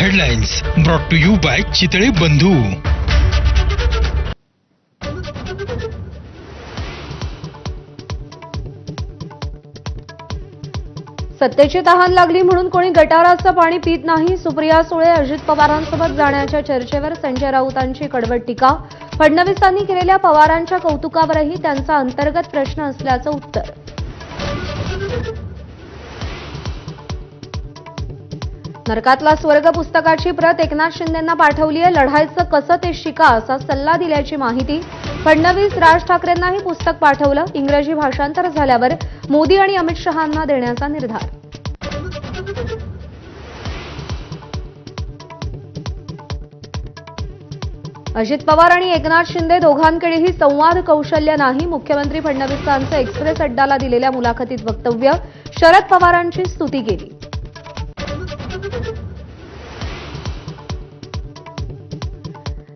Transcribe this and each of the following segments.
Headlines brought to you by Chitale Bandhu सत्तेची तहान लागली म्हणून कोणी गटाराचं पाणी पित नाही सुप्रिया सुळे अजित पवारांसोबत जाण्याच्या चर्चेवर संजय राऊतांची कडवट टीका. फडणवीसांनी केलेल्या पवारांच्या कौतुकावरही त्यांचा अंतर्गत प्रश्न असल्याचं उत्तर. नरकातला स्वर्ग पुस्तकाची प्रत एकनाथ शिंदेंना पाठवली आहे लढायचं कसं ते शिका असा सल्ला दिल्याची माहिती फडणवीस राज ठाकरेंनाही पुस्तक पाठवलं. इंग्रजी भाषांतर झाल्यावर मोदी आणि अमित शहांना देण्याचा निर्धार. अजित पवार आणि एकनाथ शिंदे दोघांकडेही संवाद कौशल्य नाही. मुख्यमंत्री फडणवीसांचं एक्सप्रेस अड्डाला दिलेल्या मुलाखतीत वक्तव्य. शरद पवारांची स्तुती केली.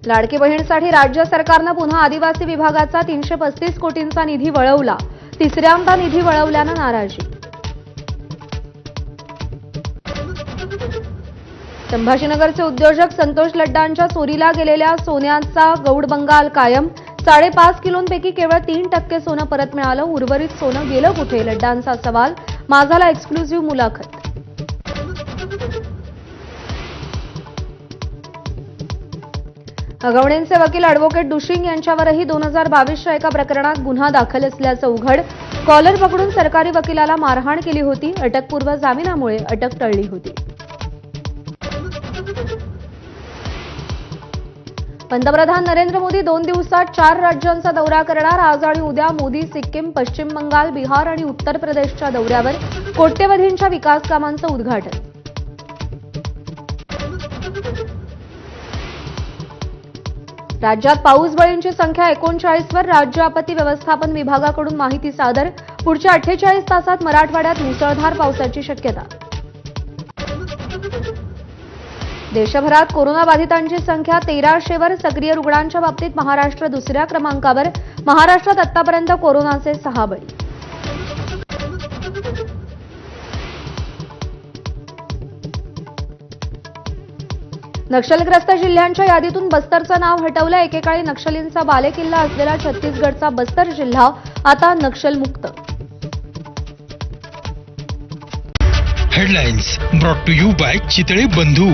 लाडकी बहीणसाठी राज्य सरकारनं पुन्हा आदिवासी विभागाचा तीनशे पस्तीस कोटींचा निधी वळवला. तिसऱ्यांदा निधी वळवल्यानं नाराजी. संभाजीनगरचे उद्योजक संतोष लड्डांच्या चोरीला गेलेल्या सोन्याचा गौड बंगाल कायम. साडेपाच किलोंपैकी केवळ तीन टक्के सोनं परत मिळालं. उर्वरित सोनं गेलं कुठे? लड्डांचा सवाल. माझाला एक्सक्लुझिव्ह मुलाखत. अगवणेंचे वकील अॅडव्होकेट दुशिंग यांच्यावरही दोन हजार बावीसच्या एका प्रकरणात गुन्हा दाखल असल्याचं उघड. कॉलर पकडून सरकारी वकिलाला मारहाण केली होती. अटकपूर्व जामिनामुळे अटक टळली होती. पंतप्रधान नरेंद्र मोदी दोन दिवसात चार राज्यांचा दौरा करणार. आज आणि उद्या मोदी सिक्कीम पश्चिम बंगाल बिहार आणि उत्तर प्रदेशच्या दौऱ्यावर कोट्यवधींच्या विकास कामांचं उद्घाटन. राज्यात पाऊस बळींची संख्या एकोणचाळीसवर राज्य आपत्ती व्यवस्थापन विभागाकडून माहिती सादर. पुढच्या अठ्ठेचाळीस तासात मराठवाड्यात मुसळधार पावसाची शक्यता. देशभरात कोरोनाबाधितांची संख्या तेराशेवर सक्रिय रुग्णांच्या बाबतीत महाराष्ट्र दुसऱ्या क्रमांकावर. महाराष्ट्रात आतापर्यंत कोरोनाचे सहा बळी. नक्षलग्रस्त जिल्ह्यांच्या यादीतून बस्तरचं नाव हटवलं. एकेकाळी नक्षलींचा बालेकिल्ला असलेला छत्तीसगडचा बस्तर जिल्हा आता नक्षलमुक्त. Headlines brought to you by Chitale Bandhu.